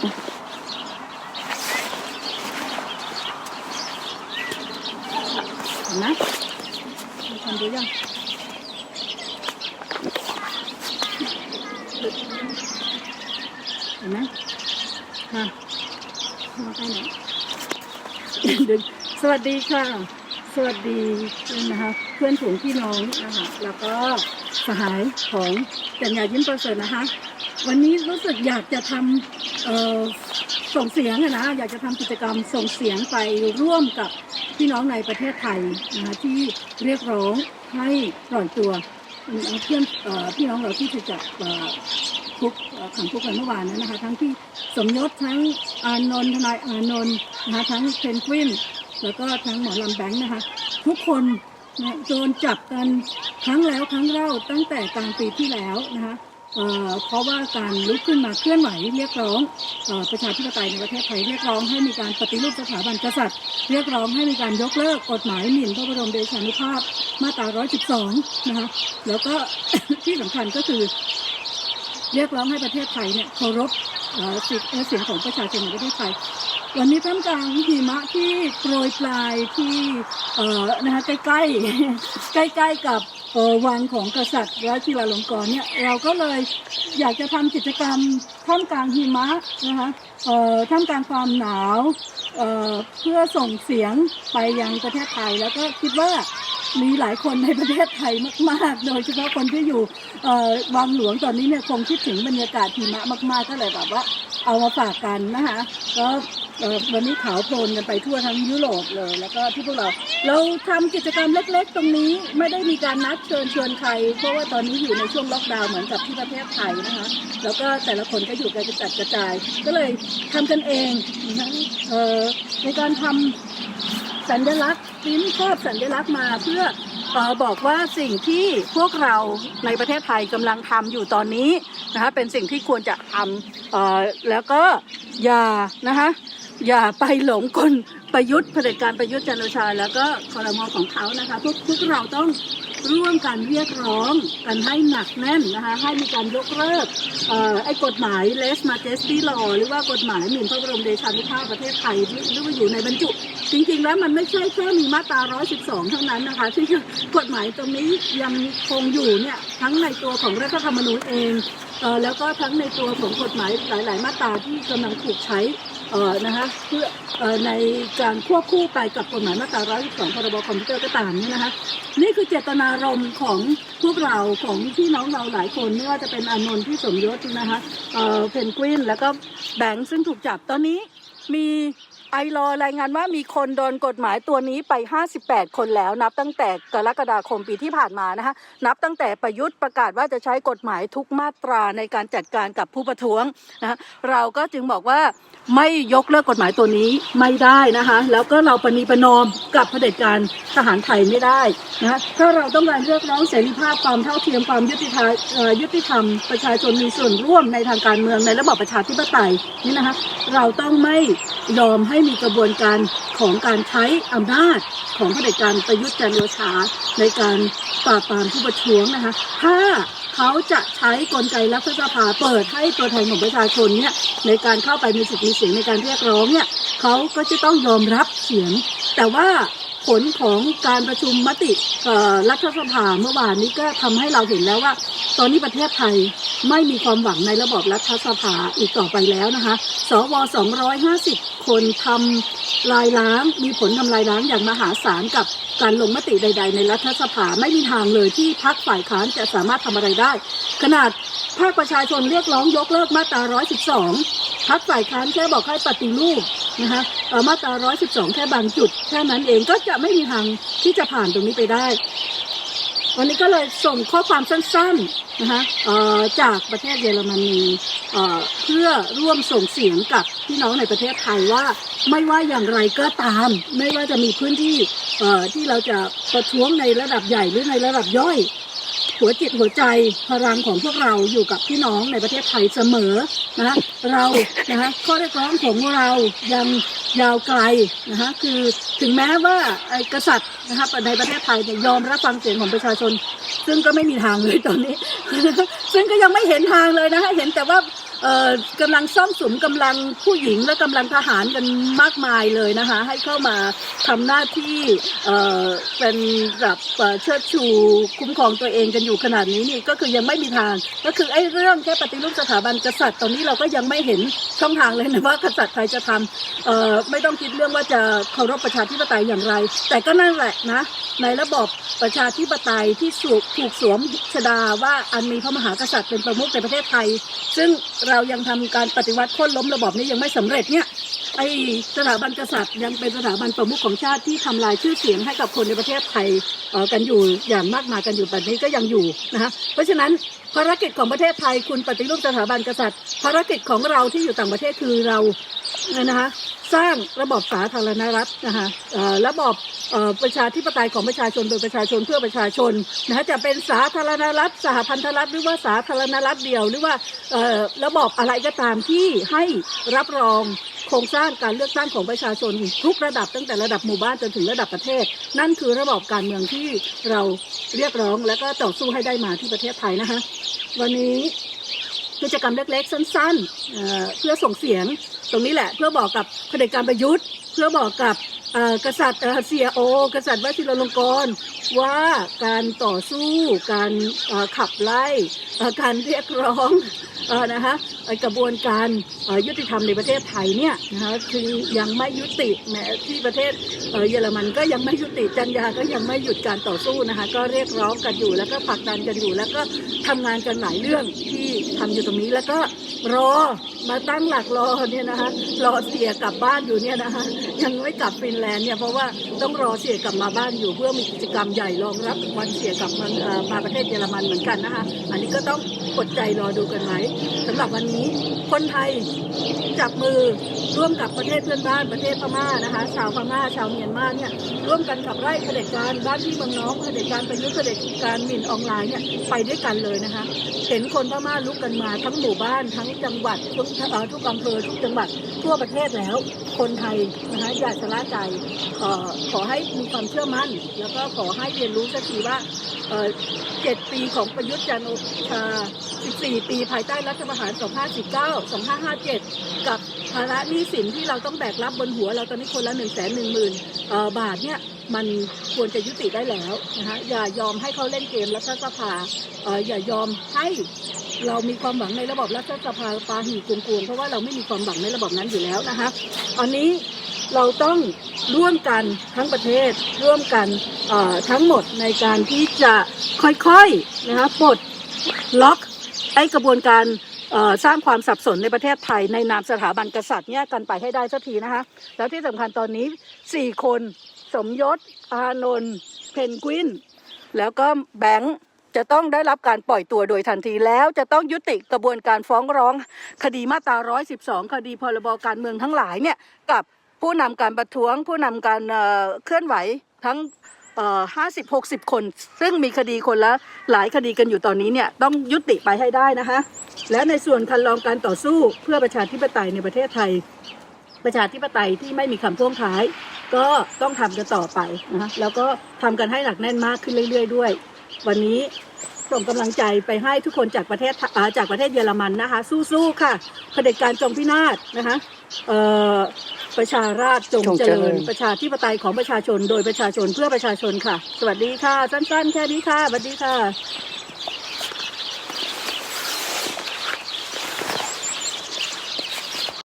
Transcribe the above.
เห็นไหมมีคนดูยังเห็นไหมค่ะมาไปไหนดึงสวัสดีค่ะ สวัสดีนะคะเพื่อนฝูงพี่น้องนะคะแล้วก็สหายของจัญญายิ้มประเสริฐนะคะ วันนี้รู้สึกอยากจะทำเอ่อ ส่งเสียงนะอยากจะทำกิจกรรมส่งเสียงไปร่วมกับพี่น้องในประเทศไทยนะคะที่เรียกร้องให้ปล่อยตัวเพื่อนพี่น้องเราที่ถูกจับคุกขังคุกกันเมื่อวานนั้นนะคะ ทั้งที่สมยศทั้งอานนท์ทนายอานนท์นะคะทั้งเพนกวินแล้วก็ทั้งหมอลำแบงค์นะคะ ทุกคนโดนจับกันครั้งแล้วครั้งเล่าตั้งแต่กลางปีที่แล้วนะคะ เพราะว่าการลุกขึ้นมาเคลื่อนไหวเรียกร้องอประชาธิปไตยในประเทศไทยเรียกร้องให้มีการปฏิรูปสถาบันกษัตริย์ เรียกร้องให้มีการยกเลิกกฎหมายหมิ่นพระบรมเดชานุภาพมาตรา 112 นะคะแล้วก็ที่สำคัญก็คือเรียกร้องให้ประเทศไทยเนี่ยเคารพสิทธิและเสียงของประชาชนในประเทศไทย วันนี้ท่ามกลางหิมะที่โปรยปลายที่นะคะใกล้ๆใกล้ๆกับเอ่อ วังของกษัตริย์รัชิลาลงกรเนี่ยเราก็เลยอยากจะทำกิจกรรมท่ามกลางหิมะนะคะเออท่ามกลางความหนาวเออเพื่อส่งเสียงไปยังประเทศไทย แล้วก็คิดว่ามีหลายคนในประเทศไทยมาก ๆ โดยเฉพาะคนที่อยู่วังหลวงตอนนี้เนี่ยคงคิดถึงบรรยากาศหิมะมาก ๆ ก็เลยแบบว่าเอามาฝากกันนะคะก็ เออวันนี้ขาวโพลนกันไปทั่วทั้งยุโรปเลย แล้วก็ที่พวกเรา เราทำกิจกรรมเล็กๆ ตรงนี้ไม่ได้มีการนัดเชิญชวนใคร เพราะว่าตอนนี้อยู่ในช่วงล็อกดาวน์เหมือนกับที่ประเทศไทยนะคะ แล้วก็แต่ละคนก็อยู่กันกระจัดกระจาย ก็เลยทำกันเองนะเอ่อในการทำสัญลักษณ์พิมพ์ภาพสัญลักษณ์มาเพื่อเอ่อบอกว่าสิ่งที่พวกเราในประเทศไทยกำลังทำอยู่ตอนนี้นะคะเป็นสิ่งที่ควรจะทำเอ่อแล้วก็อย่านะคะ อย่าไปหลงกลประยุทธ์เผด็จการประยุทธ์จันทร์โอชา แล้วก็คอรมอของเขานะคะพวกพวกเราต้องร่วมกันเรียกร้องกันให้หนักแน่นนะคะให้มีการยกเลิกออไอ้กฎหมาย less majesty law หรือว่ากฎหมายหมิ่นพระบรมเดชานุภาพประเทศไทยที่หรือว่าอยู่ในบรรจุ จริงๆแล้วมันไม่ใช่แค่มีมาตรา 112 เท่านั้นนะคะที่กฎหมายตรงนี้ยังคงอยู่เนี่ยทั้งในตัวของรัฐธรรมนูญเองเออแล้วก็ทั้งในตัวของกฎหมายหลาย ๆ มาตราที่กำลังถูกใช้ นะคะเพื่อในการควบคู่ไปกับกฎหมายมาตรา 112 พรบคอมพิวเตอร์ก็ตามเนี่ยนะคะนี่คือเจตนารมณ์ของพวกเราของพี่น้องเราหลายคนไม่ว่าจะเป็นอานนท์ที่สมยศนะคะเอ่อเพนกวินแล้วก็แบงค์ซึ่งถูกจับตอนนี้มี ไอรอรายงานว่ามีคนโดนกฎหมายตัวนี้ไป 58 คนแล้ว นับตั้งแต่กรกฎาคมปีที่ผ่านมานะคะนับตั้งแต่ประยุทธ์ประกาศว่าจะใช้กฎหมายทุกมาตราในการจัดการกับผู้ประท้วงนะคะเราก็จึงบอกว่าไม่ยกเลิกกฎหมายตัวนี้ไม่ได้นะคะแล้วก็เราปณีประนอมกับเผด็จการทหารไทยไม่ได้นะถ้าเราต้องการเรียกร้องเสรีภาพความเท่าเทียมความยุติธรรมยุติธรรมประชาชนมีส่วนร่วมในทางการเมืองในระบอบประชาธิปไตยนี่นะคะเราต้องไม่ยอมให้มีกระบวนการของการใช้อำนาจของเผด็จการประยุทธ์จันทร์โอชาในการปราบปรามผู้ประท้วงนะคะ ถ้าเขาจะใช้กลไกรัฐสภาเปิดให้ตัวแทนของประชาชนเนี่ยในการเข้าไปมีสิทธิ์มีเสียงในการเรียกร้องเนี่ยเขาก็จะต้องยอมรับเสียง แต่ว่า ผลของการประชุมมติรัฐสภาเมื่อวานนี้ก็ทำให้เราเห็นแล้วว่า ตอนนี้ประเทศไทยไม่มีความหวังในระบบรัฐสภาอีกต่อไปแล้วนะคะ สว 250 คนทำลายล้าง มีผลทำลายล้างอย่างมหาศาลกับการลงมติใด ๆ ในรัฐสภาไม่มีทางเลยที่พรรคฝ่ายค้านจะสามารถทำอะไรได้ ขนาดภาคประชาชนเรียกร้องยกเลิกมาตรา 112พรรคฝ่ายค้านแค่บอกให้ปฏิรูป นะคะเออมาตรา 112 แค่บางจุด แค่นั้นเองก็จะไม่มีทางที่จะผ่านตรงนี้ไปได้ วันนี้ก็เลยส่งข้อความสั้นๆนะคะจากประเทศเยอรมนีเพื่อร่วมส่งเสียงกับพี่น้องในประเทศไทยว่าไม่ว่าอย่างไรก็ตาม ไม่ว่าจะมีพื้นที่ที่เราจะประท้วงในระดับใหญ่หรือในระดับย่อย หัวจิตหัวใจพลังของพวกเราอยู่กับพี่น้องในประเทศไทยเสมอนะคะเรานะคะข้อเรียกร้องของเรายังยาวไกลนะคะคือถึงแม้ว่าไอ้กษัตริย์นะคะในประเทศไทยเนี่ยยอมรับฟังเสียงของประชาชน ซึ่งก็ไม่มีทางเลยตอนนี้ ซึ่งก็ยังไม่เห็นทางเลยนะคะเห็นแต่ว่า กำลังซ่องสุมกำลังผู้หญิงและกำลังทหารกันมากมายเลยนะคะ ให้เข้ามาทำหน้าที่เเป็นแบบเอ่อเชิดชูคุ้มครองตัวเองกันอยู่ขนาดนี้นี่ก็คือยังไม่มีทาง ก็คือไอ้เรื่องแค่ปฏิรูปสถาบันกษัตริย์ตอนนี้เราก็ยังไม่เห็นช่องทางเลยนะว่ากษัตริย์ไทยจะทำไม่ต้องคิดเรื่องว่าจะเคารพประชาธิปไตยอย่างไร แต่ก็นั่นแหละนะ ในระบอบประชาธิปไตยที่สูกถูกสวมชดาว่าอันมีพระมหากษัตริย์เป็นประมุขในประเทศไทย ซึ่งเรายังทำการปฏิวัติค่นล้มระบอบนี้ยังไม่สำเร็จเนี่ยไอสถาบันกษัตริย์ยังเป็นสถาบันประมุขของชาติที่ทำลายชื่อเสียงให้กับคนในประเทศไทยเอ่อกันอยู่อย่างมากมายกันอยู่แบบนี้ก็ยังอยู่นะคะเพราะฉะนั้นภารกิจของประเทศไทยคุณปฏิรูปสถาบันกษัตริย์ ภารกิจของเราที่อยู่ต่างประเทศคือเรา นี่ยนะคะสร้างระบบสาธารณรัฐนะคะระบบประชาธิปไตยของประชาชนโดยประชาชนเพื่อประชาชนนะฮะจะเป็นสาธารณรัฐ สหพันธรัฐหรือว่าสาธารณรัฐเดียว หรือว่าระบบอะไรก็ตามที่ให้รับรองโครงสร้างการเลือกตั้งของประชาชนทุกระดับตั้งแต่ระดับหมู่บ้านจนถึงระดับประเทศ นั่นคือระบบการเมืองที่เราเรียกร้องและก็ต่อสู้ให้ได้มาที่ประเทศไทยนะคะวันนี้กิจกรรมเล็กๆ สั้นๆเพื่อส่งเสียง ตรงนี้แหละ เพื่อบอกกับเผด็จการประยุทธ์ เพื่อบอกกับ กษัตริย์เอ่อเสียโอกษัตริย์วชิรลงกรณ์ว่าการต่อสู้การขับไล่การเรียกร้องอนะคะกระบวนการยุติธรรมในประเทศไทยเนี่ยนะคะคือยังไม่ยุติแม้ที่ประเทศเยอรมันก็ยังไม่ยุติจันยาก็ยังไม่หยุดการต่อสู้นะคะก็เรียกร้องกันอยู่แล้วก็ผลักดันกันอยู่ แล้วก็ทำงานกันหลายเรื่องที่ทำอยู่ตรงนี้แล้วก็รอมาตั้งหลักรอเนี่ยนะคะรอเสียกลับบ้านอยู่เนี่ยนะคะยังไม่กลับฟินแลนด์เนี่ยเพราะว่าต้องรอเสียกลับมาบ้านอยู่เพื่อมีกิจกรรมใหญ่รองรับวันเสียกลับมามาประเทศเยอรมันเหมือนกันนะคะอันนี้ก็ต้องอดใจรอดูกันไหมสำหรับวันนี้คนไทยจับมือร่วมกับประเทศเพื่อนบ้านประเทศพม่านะคะชาวพม่าชาวเมียนมาเนี่ยร่วมกันขับไล่เผด็จการบ้านที่เมืองน้องเผด็จการประยุทธเผด็จการหมิ่นออนไลน์เนี่ยไปด้วยกันเลยนะคะเห็นคนพม่าลุกกันมาทั้งหมู่บ้านทั้งจังหวัดทุกเอ่อทุกอำเภอทุกจังหวัดทั่วประเทศแล้ว คนไทยนะคะอย่าชะล่าใจเอ่อขอให้มีความเชื่อมั่น แล้วก็ขอให้เรียนรู้สักทีว่าเจ็ดปีของประยุทธ์จันทร์โอชา 14 ปีภายใต้รัฐประหาร 2549 2557 กับภาระหนี้สินที่เราต้องแบกรับบนหัวเราตอนนี้คนละ 1 1 0 0 0 0 0 บาทเนี่ยมันควรจะยุติได้แล้วนะคะอย่ายอมให้เขาเล่นเกมรัฐสภาอย่ายอมให้เรามีความหวังในระบบรัฐสภาปาหีกงกวงเพราะว่าเราไม่มีความหวังในระบบนั้นอยู่แล้วนะคะอันนี้ เราต้องร่วมกันทั้งประเทศร่วมกันทั้งหมดในการที่จะค่อยๆนะคะปลดล็อกไอ้กระบวนการสร้างความสับสนในประเทศไทย ในนามสถาบันกษัตริย์เนี่ยกันไปให้ได้สักทีนะคะ แล้วที่สำคัญตอนนี้สี่คนสมยศ อานนท์เพนกวิน แล้วก็แบงค์จะต้องได้รับการปล่อยตัวโดยทันทีแล้วจะต้องยุติกระบวนการฟ้องร้อง คดีมาตรา 112 คดีพรบการเมืองทั้งหลายเนี่ยกับ ผู้นำการประท้วง ผู้นำการเคลื่อนไหวทั้งห้าสิบหกสิบคน ซึ่งมีคดีคนละหลายคดีกันอยู่ตอนนี้เนี่ยต้องยุติไปให้ได้นะคะ และในส่วนคันลองการต่อสู้เพื่อประชาธิปไตยในประเทศไทย ประชาธิปไตยที่ไม่มีคำพ่วงท้าย ก็ต้องทำกันต่อไปนะคะแล้วก็ทำกันให้หนักแน่นมากขึ้นเรื่อย ๆ ด้วย วันนี้ ส่งกำลังใจไปให้ทุกคนจากประเทศไทอ่าจากประเทศเยอรมันนะคะ สู้ๆค่ะเผด็จการจงพินาศนะคะเอ่อประชาราชจงจงเจเจริริญญประชาธิปไตยของประชาชนโดยประชาชนเพื่อประชาชนค่ะ สวัสดีค่ะ สั้นๆ แค่นี้ค่ะสวัสดีค่ะ